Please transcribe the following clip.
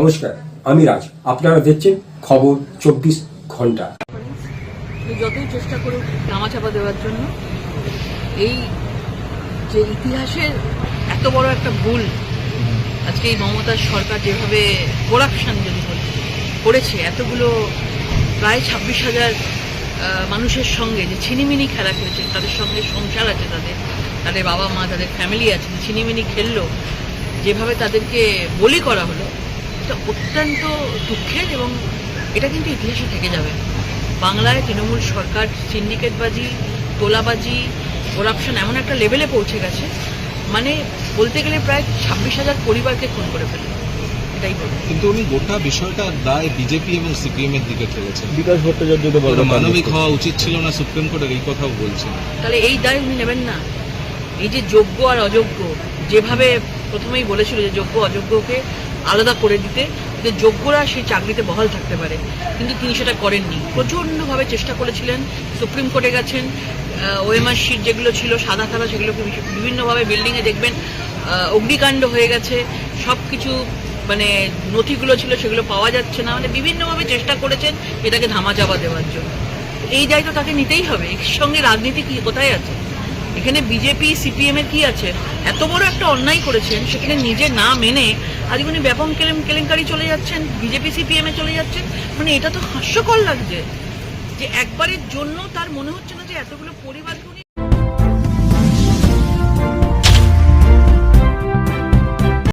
নমস্কার, আমি রাজ। আপনারা দেখছেন খবর চব্বিশ ঘণ্টা। যতই চেষ্টা করুক নামাচাপা দেওয়ার জন্য, এই যে ইতিহাসের এত বড় একটা ভুল, আজকে এই মমতার সরকার যেভাবে করাপশন যদি করেছে, এতগুলো প্রায় ছাব্বিশ হাজার মানুষের সঙ্গে যে ছিনিমিনি খেলা খেলেছে, তাদের সঙ্গে সংসার আছে, তাদের তাদের বাবা মা তাদের ফ্যামিলি আছে ছিনিমিনি খেললো, যেভাবে তাদেরকে বলি করা হলো এটা অত্যন্ত দুঃখের এবং এটা কিন্তু ইতিহাসে থেকে যাবে। বাংলায় তৃণমূল সরকার সিন্ডিকেটবাজি তোলাবাজি করাপশন এমন একটা লেভেলে পৌঁছে গেছে। মানে বলতে গেলে প্রায় ছাব্বিশ হাজার পরিবারকে খুন করে ফেলে। এটাই কিন্তু উনি গোটা বিষয়টা দায় বিজেপি এবং সিপিএম এর দিকে ফেলেছেন বিকাশ ভট্টাচার্যকে ওটা বলা মানবিক হওয়া উচিত ছিল না সুপ্রিম কোর্টের এই কথাও বলছেন তাহলে এই দায় উনি নেবেন না। এই যে যোগ্য আর অযোগ্য যেভাবে প্রথমেই বলেছিল যে যোগ্য অযোগ্যকে আলাদা করে দিতে যে যোগ্যরা সেই চাকরিতে বহাল থাকতে পারে। কিন্তু তিনি সেটা করেননি। প্রচণ্ডভাবে চেষ্টা করেছিলেন, সুপ্রিম কোর্টে গেছেন ওএমআর শিট যেগুলো ছিল, সাদা কালো সেগুলোকে বিভিন্নভাবে বিল্ডিংয়ে দেখবেন অগ্নিকাণ্ড হয়ে গেছে সব কিছু মানে নথিগুলো ছিল সেগুলো পাওয়া যাচ্ছে না। মানে বিভিন্নভাবে চেষ্টা করেছেন এটাকে ধামা ধামাচাপা দেওয়ার জন্য। এই দায়িত্ব তাকে নিতেই হবে। এর সঙ্গে রাজনীতি কি, কোথায় আছে? এখানে বিজেপি, সিপিএম এর কি আছে? এত বড় একটা অন্যায় করেছেন, সেখানে নিজে না মেনে আজকে উনি ব্যাপক কেলেম, কেলেঙ্কারি চলে যাচ্ছেন, বিজেপি, সিপিএম এ চলে যাচ্ছেন। মানে এটা তো হাস্যকর লাগছে যে একবারের জন্য তার মনে হচ্ছে না যে এতগুলো পরিবারকে